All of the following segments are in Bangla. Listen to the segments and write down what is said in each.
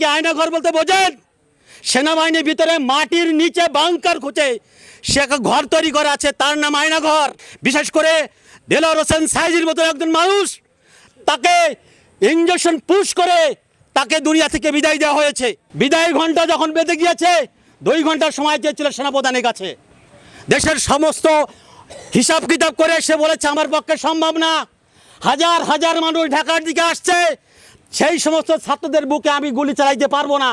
কি আয়নাঘর বলতে বোঝেন সেনাবাহিনীর ভিতরে মাটির নিচে বাংকার খুঁজে সে ঘর তৈরি করা আছে, তার নাম আয়নাঘর। বিশেষ করে দেলোয়ার হোসেন সাইজির মতো একজন মানুষ, তাকে ইঞ্জেকশন পুশ করে তাকে দুনিয়া থেকে বিদায় দেওয়া হয়েছে। বিদায় ঘণ্টা যখন বেঁধে গিয়েছে, দুই ঘণ্টার সময় চেয়েছিল সেনাপ্রধানের কাছে। দেশের সমস্ত হিসাব কিতাব করে সে বলেছে, আমার পক্ষে সম্ভব না। হাজার হাজার মানুষ ঢাকার দিকে আসছে সেই সমস্ত ছাত্রদের বুকে আমি গুলি চালাইতে পারব না।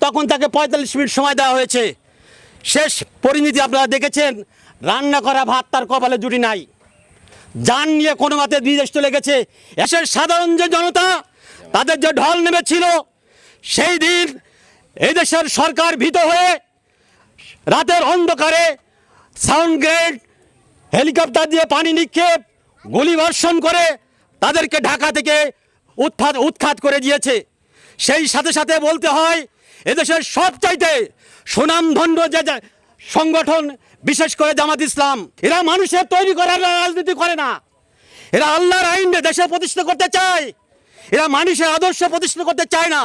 তখন তাকে পঁয়তাল্লিশ মিনিট সময় দেওয়া হয়েছে। শেষ পরিণতি আপনারা দেখেছেন। রান্না করা ভাত তার কপালে জুটি নাই। যান নিয়ে কোনো মতে বিদেশ চলে গেছে। এসের সাধারণ যে জনতা, তাদের যে ঢল নেমেছিল, সেই দিন এই দেশের সরকার ভীত হয়ে রাতের অন্ধকারে সাউন্ড গ্রেড, হেলিকপ্টার দিয়ে পানি নিক্ষেপ, গুলি বর্ষণ করে তাদেরকে ঢাকা থেকে উৎখাত উৎখাত করে দিয়েছে। সেই সাথে সাথে বলতে হয়, এদেশের সবচাইতে সুনামধন্য যে সংগঠন, বিশেষ করে জামাত ইসলাম, এরা মানুষের তৈরি করার রাজনীতি করে না। এরা আল্লাহর আইন দেশে প্রতিষ্ঠা করতে চায়। এরা মানুষের আদর্শ প্রতিষ্ঠা করতে চায় না।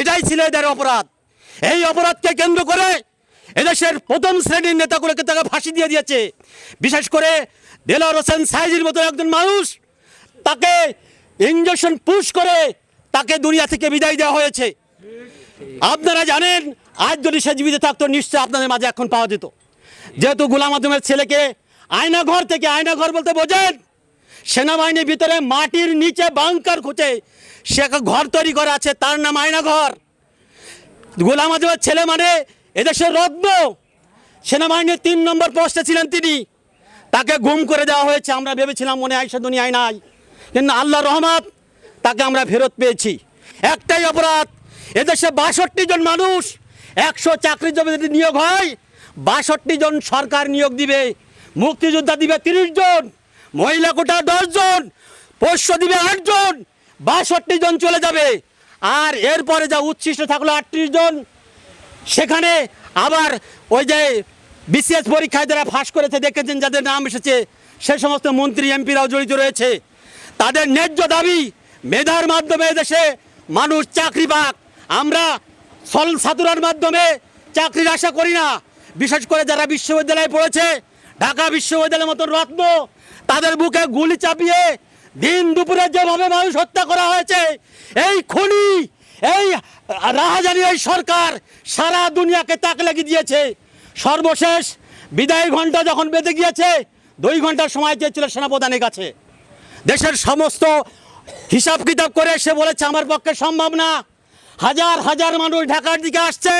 এটাই ছিল এদের অপরাধ। এই অপরাধকে কেন্দ্র করে এদেশের প্রথম শ্রেণির নেতাগুলোকে তাকে ফাঁসি দিয়ে দিয়েছে। বিশেষ করে দেলোয়ার হোসেন সাইজির মতো একজন মানুষ, তাকে ইঞ্জেকশন পুশ করে তাকে দুনিয়া থেকে বিদায় দেওয়া হয়েছে। আপনারা জানেন, আজ যদি সে জীবিত থাকতো নিশ্চয় আপনাদের মাঝে এখন পাওয়া যেত। যেহেতু গোলাম আদমের ছেলেকে আয়নাঘর থেকে আয়নাঘর বলতে বোঝেন, সেনাবাহিনীর ভিতরে মাটির নিচে বাংকার খুঁজে সে একটা ঘর তৈরি করা আছে, তার নাম আয়নাঘর। গোলাম আজমের ছেলে মানে এদেশের রত্ন। সেনাবাহিনীর তিন নম্বর পোস্টে ছিলেন তিনি। তাকে গুম করে দেওয়া হয়েছে, আমরা ভেবেছিলাম মনে হয় সে দুনিয়ায় নাই। কিন্তু আল্লাহ রহমত, তাকে আমরা ফেরত পেয়েছি। একটাই অপরাধ, এদেশে বাষট্টি জন মানুষ, একশো চাকরির জমি যদি নিয়োগ হয়, বাষট্টি জন সরকার নিয়োগ দিবে, মুক্তিযোদ্ধা দিবে তিরিশ জন, মহিলা কোটা দশ জন, পোষ্য দিবে আটজন বাষট্টি জন চলে যাবে। আর এরপরে যা উচ্ছিষ্ট থাকল আটত্রিশ জন, সেখানে আবার ওই যে বিসিএস পরীক্ষায় যারা ফাঁস করেছে, দেখেছেন যাদের নাম এসেছে, সে সমস্ত মন্ত্রী, এমপিরাও জড়িত রয়েছে। তাদের ন্যায্য দাবি মেধার মাধ্যমে দেশে মানুষ চাকরি পাক। আমরা সল সাতুরার মাধ্যমে চাকরির আশা করি না। বিশেষ করে যারা বিশ্ববিদ্যালয়ে পড়েছে, ঢাকা বিশ্ববিদ্যালয়ের মতো রত্ন, তাদের বুকে গুলি চাপিয়ে দিন দুপুরে যেভাবে মানুষ হত্যা করা হয়েছে, এই খনি, এই রাহাজানি এই সরকার সারা দুনিয়াকে তাক লাগিয়ে দিয়েছে। সর্বশেষ বিদায় ঘণ্টা যখন বেঁধে গিয়েছে, দুই ঘণ্টার সময় চেয়েছিল সেনাপ্রধানের কাছে। দেশের সমস্ত হিসাব কিতাব করে সে বলেছে, আমার পক্ষে সম্ভব না। হাজার হাজার মানুষ ঢাকার দিকে আসছে।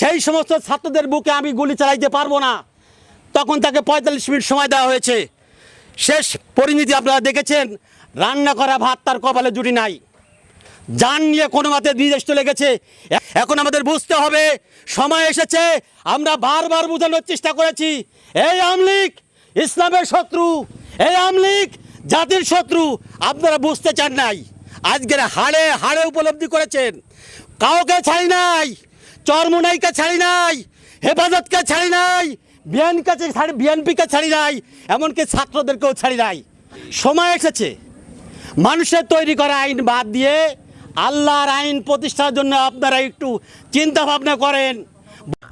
সেই সমস্ত ছাত্রদের বুকে আমি গুলি চালাইতে পারব না। তখন তাকে পঁয়তাল্লিশ মিনিট সময় দেওয়া হয়েছে। শেষ পরিণতি আপনারা দেখেছেন, রান্না করা ভাত তার কপালে জুটি নাই। যান নিয়ে কোনো মতে বিদেশ চলে গেছে। এখন আমাদের বুঝতে হবে, সময় এসেছে, আমরা বারবার বোঝানোর চেষ্টা করেছি, এই আমলিক ইসলামের শত্রু, এই আমলিক জাতির শত্রু আপনারা বুঝতে চান নাই, আজকের হাড়ে হাড়ে উপলব্ধি করেছেন। কাউকে ছাড়ি নাই, চরমুনাইকে ছাড়ি নাই, হেফাজতকে ছাড়ি নাই, বিএনকে ছাড়ি বিএনপিকে ছাড়ি নাই, এমনকি ছাত্রদেরকেও ছাড়ি নাই। সময় এসেছে। মানুষের তৈরি করা আইন বাদ দিয়ে আল্লাহর আইন প্রতিষ্ঠার জন্য আপনারা একটু চিন্তা ভাবনা করেন।